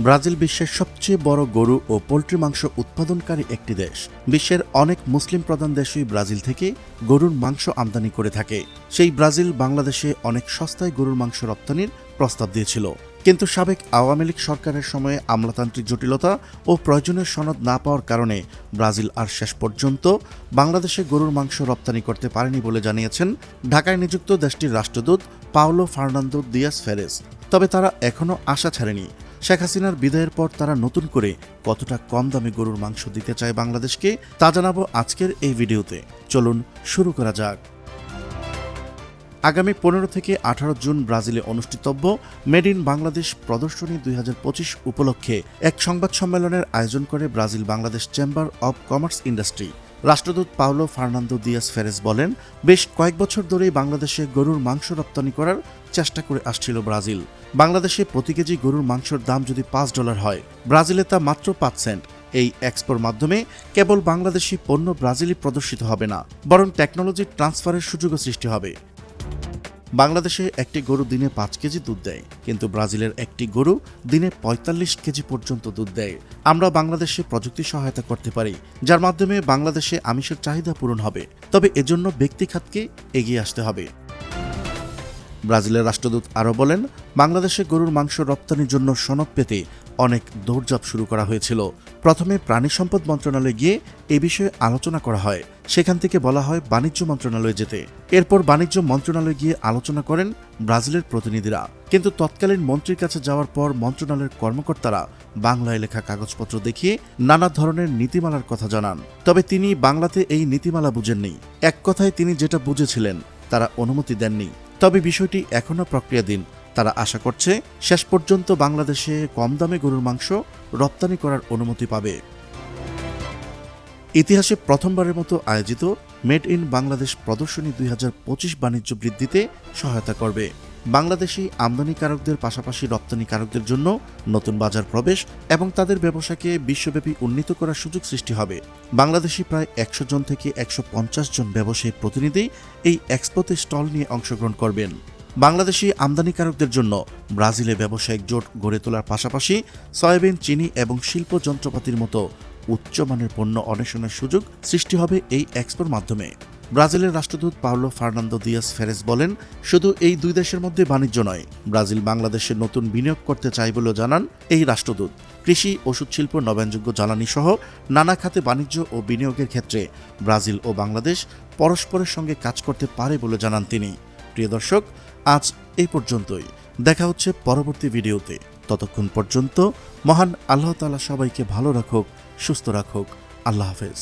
Brazil বিশ্বের সবচেয়ে বড় গরু ও পোল্ট্রি মাংস উৎপাদনকারী একটি দেশ। বিশ্বের অনেক মুসলিম প্রধান দেশই ব্রাজিল থেকে গরুর মাংস আমদানি করে থাকে। সেই ব্রাজিল বাংলাদেশে অনেক সস্তায় গরুর মাংস রপ্তানির প্রস্তাব দিয়েছিল। কিন্তু সাবেক আওয়ামী লীগ সরকারের সময়ে আমলাতান্ত্রিক জটিলতা ও প্রয়োজনীয় সনদ না পাওয়ার কারণে ব্রাজিল আর শেষ পর্যন্ত বাংলাদেশে গরুর মাংস রপ্তানি করতে পারেনি বলে জানিয়েছেন ঢাকায় নিযুক্ত দেশটির রাষ্ট্রদূত পাওলো ফার্নান্দো দিয়াস ফেরেস। তবে তারা এখনও আশা ছাড়েনি। শেখ হাসিনার বিদায়ের পর তারা নতুন করে কতটা কম দামে গরুর মাংস দিতে চায় বাংলাদেশকে, তা জানাব আজকের এই ভিডিওতে। চলুন শুরু করা যাক। আগামী পনেরো থেকে আঠারো জুন ব্রাজিলে অনুষ্ঠিতব্য মেড ইন বাংলাদেশ প্রদর্শনী দুই হাজার পঁচিশ উপলক্ষে এক সংবাদ সম্মেলনের আয়োজন করে Brazil Bangladesh chamber of commerce industry. রাষ্ট্রদূত পাওলো ফার্নান্দো দিয়াস ফেরেস বলেন, বেশ কয়েক বছর ধরেই বাংলাদেশে গরুর মাংস রপ্তানি করার চেষ্টা করে আসছিল ব্রাজিল। বাংলাদেশে প্রতি কেজি গরুর মাংসের দাম যদি পাঁচ ডলার হয়, ব্রাজিলে তা মাত্র পাঁচ সেন্ট। এই এক্সপোর মাধ্যমে কেবল বাংলাদেশি পণ্য ব্রাজিলই প্রদর্শিত হবে না, বরং টেকনোলজি ট্রান্সফারের সুযোগও সৃষ্টি হবে। বাংলাদেশে একটি গরু দিনে পাঁচ কেজি দুধ দেয়, কিন্তু ব্রাজিলের একটি গরু দিনে পঁয়তাল্লিশ কেজি পর্যন্ত দুধ দেয়। আমরা বাংলাদেশে প্রযুক্তি সহায়তা করতে পারি, যার মাধ্যমে বাংলাদেশে আমিষের চাহিদা পূরণ হবে। তবে এজন্য ব্যক্তি খাতকে এগিয়ে আসতে হবে। ব্রাজিলের রাষ্ট্রদূত আরও বলেন, বাংলাদেশে গরুর মাংস রপ্তানির জন্য সনদ পেতে অনেক দৌড়ঝাঁপ শুরু করা হয়েছিল। প্রথমে প্রাণী সম্পদ মন্ত্রণালয়ে গিয়ে এ বিষয়ে আলোচনা করা হয়। সেখান থেকে বলা হয় বাণিজ্য মন্ত্রণালয়ে যেতে। এরপর বাণিজ্য মন্ত্রণালয়ে গিয়ে আলোচনা করেন ব্রাজিলের প্রতিনিধিরা। কিন্তু তৎকালীন মন্ত্রীর কাছে যাওয়ার পর মন্ত্রণালয়ের কর্মকর্তারা বাংলায় লেখা কাগজপত্র দেখিয়ে নানা ধরনের নীতিমালার কথা জানান। তবে তিনি বাংলাতে এই নীতিমালা বুঝেননি। এক কথায় তিনি যেটা বুঝেছিলেন, তারা অনুমতি দেননি। তবে বিষয়টি এখনও প্রক্রিয়াধীন। তারা আশা করছে শেষ পর্যন্ত বাংলাদেশে কম দামে গরুর মাংস রপ্তানি করার অনুমতি পাবে। ইতিহাসে প্রথমবারের মতো আয়োজিত মেড ইন বাংলাদেশ প্রদর্শনী দুই হাজার পঁচিশ বাণিজ্য বৃদ্ধিতে সহায়তা করবে। বাংলাদেশি আমদানিকারকদের পাশাপাশি রপ্তানিকারকদের জন্য নতুন বাজার প্রবেশ এবং তাদের ব্যবসাকে বিশ্বব্যাপী উন্নীত করার সুযোগ সৃষ্টি হবে। বাংলাদেশি প্রায় একশো জন থেকে একশো পঞ্চাশ জন ব্যবসায়ী প্রতিনিধি এই এক্সপোতে স্টল নিয়ে অংশগ্রহণ করবেন। বাংলাদেশি আমদানিকারকদের জন্য ব্রাজিলে ব্যবসায়িক জোট গড়ে তোলার পাশাপাশি সয়াবিন, চিনি এবং শিল্প যন্ত্রপাতির মতো উচ্চমানের পণ্য অন্বেষণের সুযোগ সৃষ্টি হবে এই এক্সপোর মাধ্যমে। ব্রাজিলের রাষ্ট্রদূত পাওলো ফার্নান্দো দিয়াস ফেরেস বলেন, শুধু এই দুই দেশের মধ্যে বাণিজ্য নয়, ব্রাজিল বাংলাদেশে নতুন বিনিয়োগ করতে চায় বলেও জানান এই রাষ্ট্রদূত। কৃষি, ওষুধ শিল্প, নবায়নযোগ্য জ্বালানি সহ নানা খাতে বাণিজ্য ও বিনিয়োগের ক্ষেত্রে ব্রাজিল ও বাংলাদেশ পরস্পরের সঙ্গে কাজ করতে পারে বলে জানান তিনি। প্রিয় দর্শক, আজ এই পর্যন্তই। দেখা হচ্ছে পরবর্তী ভিডিওতে। ততক্ষণ পর্যন্ত মহান আল্লাহ তালা সবাইকে ভালো রাখুক, সুস্থ রাখুক। আল্লাহ হাফেজ।